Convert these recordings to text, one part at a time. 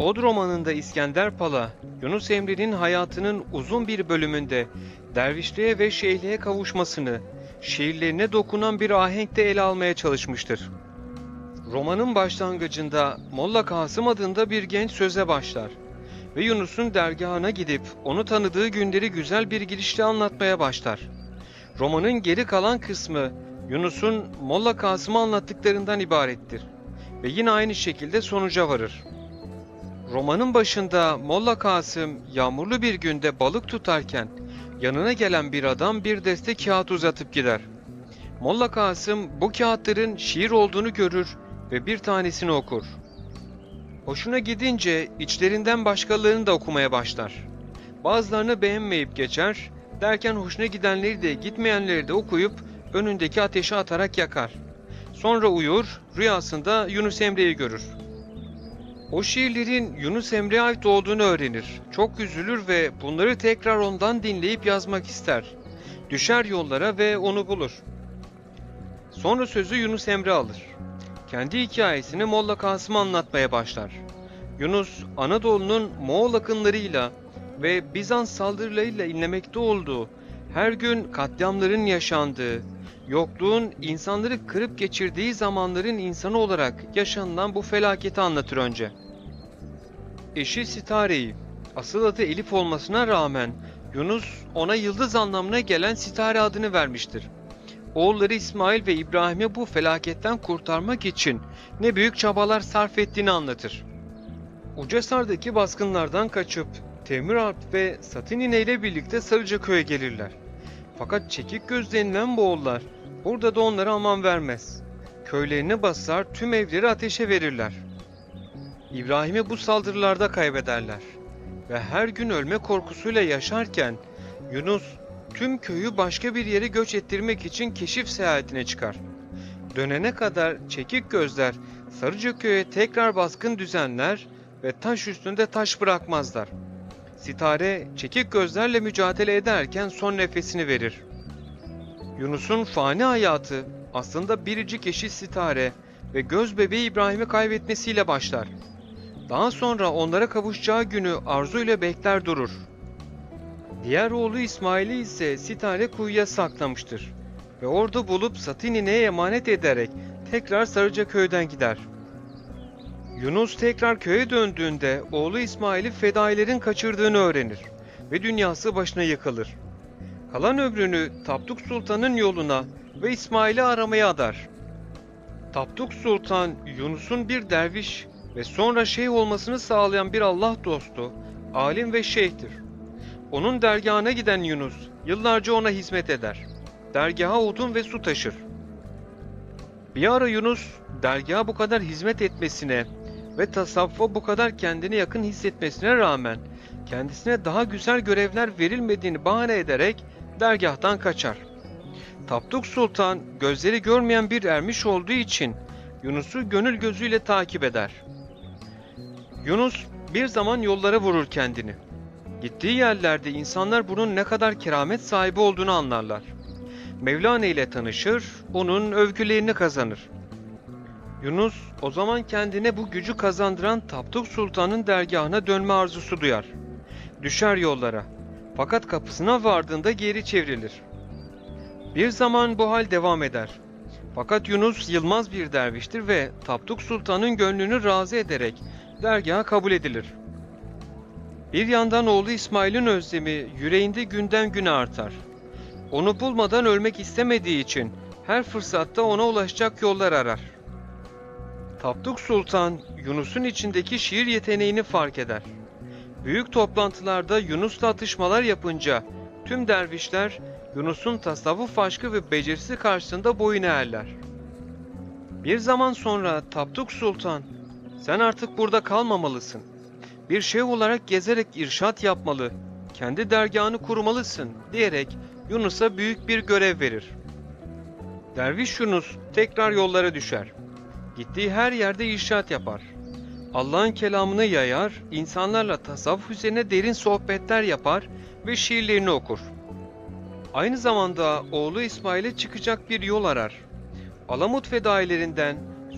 Od romanında İskender Pala, Yunus Emre'nin hayatının uzun bir bölümünde dervişliğe ve şeyhliğe kavuşmasını, şiirlerine dokunan bir ahenkte ele almaya çalışmıştır. Romanın başlangıcında Molla Kasım adında bir genç söze başlar ve Yunus'un dergahına gidip onu tanıdığı günleri güzel bir girişle anlatmaya başlar. Romanın geri kalan kısmı Yunus'un Molla Kasım'ı anlattıklarından ibarettir ve yine aynı şekilde sonuca varır. Romanın başında Molla Kasım yağmurlu bir günde balık tutarken yanına gelen bir adam bir deste kağıt uzatıp gider. Molla Kasım bu kağıtların şiir olduğunu görür ve bir tanesini okur. Hoşuna gidince içlerinden başkalarını da okumaya başlar. Bazılarını beğenmeyip geçer, derken hoşuna gidenleri de gitmeyenleri de okuyup önündeki ateşe atarak yakar. Sonra uyur, rüyasında Yunus Emre'yi görür. O şiirlerin Yunus Emre'ye ait olduğunu öğrenir. Çok üzülür ve bunları tekrar ondan dinleyip yazmak ister. Düşer yollara ve onu bulur. Sonra sözü Yunus Emre alır. Kendi hikayesini Molla Kasım'a anlatmaya başlar. Yunus, Anadolu'nun Moğol akınlarıyla ve Bizans saldırılarıyla inlemekte olduğu, her gün katliamların yaşandığı, yokluğun insanları kırıp geçirdiği zamanların insanı olarak yaşanılan bu felaketi anlatır önce. Eşi Sitare'yi, asıl adı Elif olmasına rağmen Yunus ona yıldız anlamına gelen Sitare adını vermiştir. Oğulları İsmail ve İbrahim'i bu felaketten kurtarmak için ne büyük çabalar sarf ettiğini anlatır. Ucasar'daki baskınlardan kaçıp Temür Alp ve Satinine ile birlikte Sarıcaköy'e gelirler. Fakat çekik göz denilen bu oğullar burada da onlara aman vermez. Köylerini basar tüm evleri ateşe verirler. İbrahim'i bu saldırılarda kaybederler. Ve her gün ölme korkusuyla yaşarken Yunus tüm köyü başka bir yere göç ettirmek için keşif seyahatine çıkar. Dönene kadar çekik gözler Sarıcaköy'e tekrar baskın düzenler ve taş üstünde taş bırakmazlar. Sitare çekik gözlerle mücadele ederken son nefesini verir. Yunus'un fani hayatı aslında biricik eşi Sitare ve göz bebeği İbrahim'i kaybetmesiyle başlar. Daha sonra onlara kavuşacağı günü arzuyla bekler durur. Diğer oğlu İsmail'i ise Sitare kuyuya saklamıştır ve orada bulup Satinine'ye emanet ederek tekrar Sarıcaköy'den gider. Yunus tekrar köye döndüğünde oğlu İsmail'i fedailerin kaçırdığını öğrenir ve dünyası başına yıkılır. Kalan ömrünü Tapduk Sultan'ın yoluna ve İsmail'i aramaya adar. Tapduk Sultan, Yunus'un bir derviş ve sonra şeyh olmasını sağlayan bir Allah dostu, alim ve şeyhtir. Onun dergahına giden Yunus, yıllarca ona hizmet eder. Dergaha odun ve su taşır. Bir ara Yunus, dergaha bu kadar hizmet etmesine ve tasavvufa bu kadar kendini yakın hissetmesine rağmen kendisine daha güzel görevler verilmediğini bahane ederek dergahtan kaçar. Tapduk Sultan gözleri görmeyen bir ermiş olduğu için Yunus'u gönül gözüyle takip eder. Yunus bir zaman yollara vurur kendini. Gittiği yerlerde insanlar bunun ne kadar keramet sahibi olduğunu anlarlar. Mevlana ile tanışır, onun övgülerini kazanır. Yunus o zaman kendine bu gücü kazandıran Tapduk Sultan'ın dergahına dönme arzusu duyar. Düşer yollara. Fakat kapısına vardığında geri çevrilir. Bir zaman bu hal devam eder. Fakat Yunus yılmaz bir derviştir ve Tapduk Sultan'ın gönlünü razı ederek dergaha kabul edilir. Bir yandan oğlu İsmail'in özlemi yüreğinde günden güne artar. Onu bulmadan ölmek istemediği için her fırsatta ona ulaşacak yollar arar. Tapduk Sultan Yunus'un içindeki şiir yeteneğini fark eder. Büyük toplantılarda Yunus'la atışmalar yapınca tüm dervişler Yunus'un tasavvuf aşkı ve becerisi karşısında boyun eğerler. Bir zaman sonra Tapduk Sultan, sen artık burada kalmamalısın. Bir şey olarak gezerek irşat yapmalı, kendi dergahını kurmalısın diyerek Yunus'a büyük bir görev verir. Derviş Yunus tekrar yollara düşer. Gittiği her yerde irşat yapar. Allah'ın kelamını yayar, insanlarla tasavvuf üzerine derin sohbetler yapar ve şiirlerini okur. Aynı zamanda oğlu İsmail'e çıkacak bir yol arar. Alamut fedailerinden,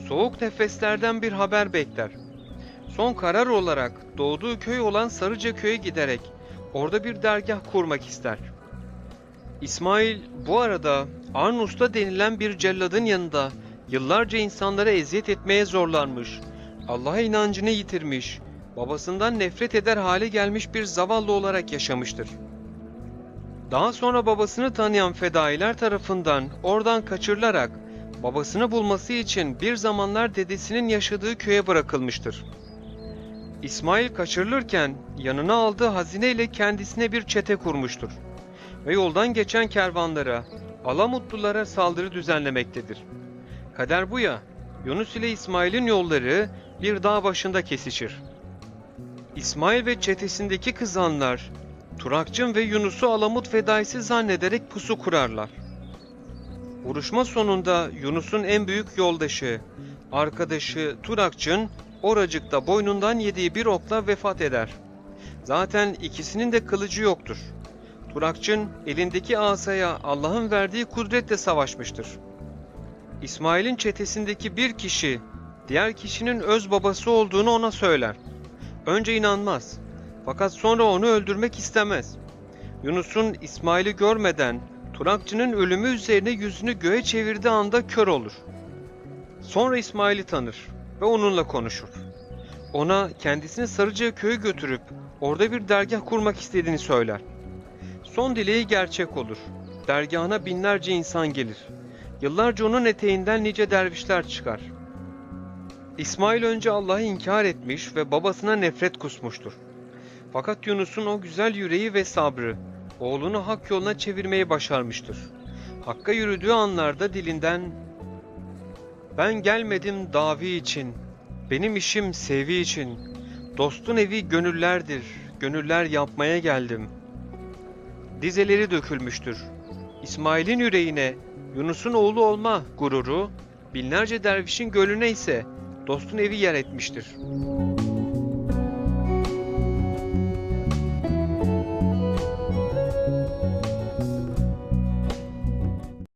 soğuk nefeslerden bir haber bekler. Son karar olarak doğduğu köy olan Sarıca köy'e giderek orada bir dergah kurmak ister. İsmail bu arada Arnus'ta denilen bir celladın yanında yıllarca insanlara eziyet etmeye zorlanmış, Allah'a inancını yitirmiş, babasından nefret eder hale gelmiş bir zavallı olarak yaşamıştır. Daha sonra babasını tanıyan fedailer tarafından oradan kaçırılarak babasını bulması için bir zamanlar dedesinin yaşadığı köye bırakılmıştır. İsmail kaçırılırken yanına aldığı hazineyle kendisine bir çete kurmuştur ve yoldan geçen kervanlara, Alamutlulara saldırı düzenlemektedir. Kader bu ya, Yunus ile İsmail'in yolları bir dağ başında kesişir. İsmail ve çetesindeki kızanlar, Turakçın ve Yunus'u Alamut fedaisi zannederek pusu kurarlar. Vuruşma sonunda Yunus'un en büyük yoldaşı, arkadaşı Turakçın, oracıkta boynundan yediği bir okla vefat eder. Zaten ikisinin de kılıcı yoktur. Turakçın elindeki asaya Allah'ın verdiği kudretle savaşmıştır. İsmail'in çetesindeki bir kişi, diğer kişinin öz babası olduğunu ona söyler. Önce inanmaz. Fakat sonra onu öldürmek istemez. Yunus'un İsmail'i görmeden Turakçı'nın ölümü üzerine yüzünü göğe çevirdiği anda kör olur. Sonra İsmail'i tanır ve onunla konuşur. Ona kendisini Sarıca köyü götürüp orada bir dergah kurmak istediğini söyler. Son dileği gerçek olur. Dergahına binlerce insan gelir. Yıllarca onun eteğinden nice dervişler çıkar. İsmail önce Allah'ı inkar etmiş ve babasına nefret kusmuştur. Fakat Yunus'un o güzel yüreği ve sabrı oğlunu hak yoluna çevirmeyi başarmıştır. Hakka yürüdüğü anlarda dilinden ben gelmedim davi için, benim işim sevi için, dostun evi gönüllerdir, gönüller yapmaya geldim. Dizeleri dökülmüştür. İsmail'in yüreğine Yunus'un oğlu olma gururu, binlerce dervişin gönlüne ise dostun evi yer etmiştir.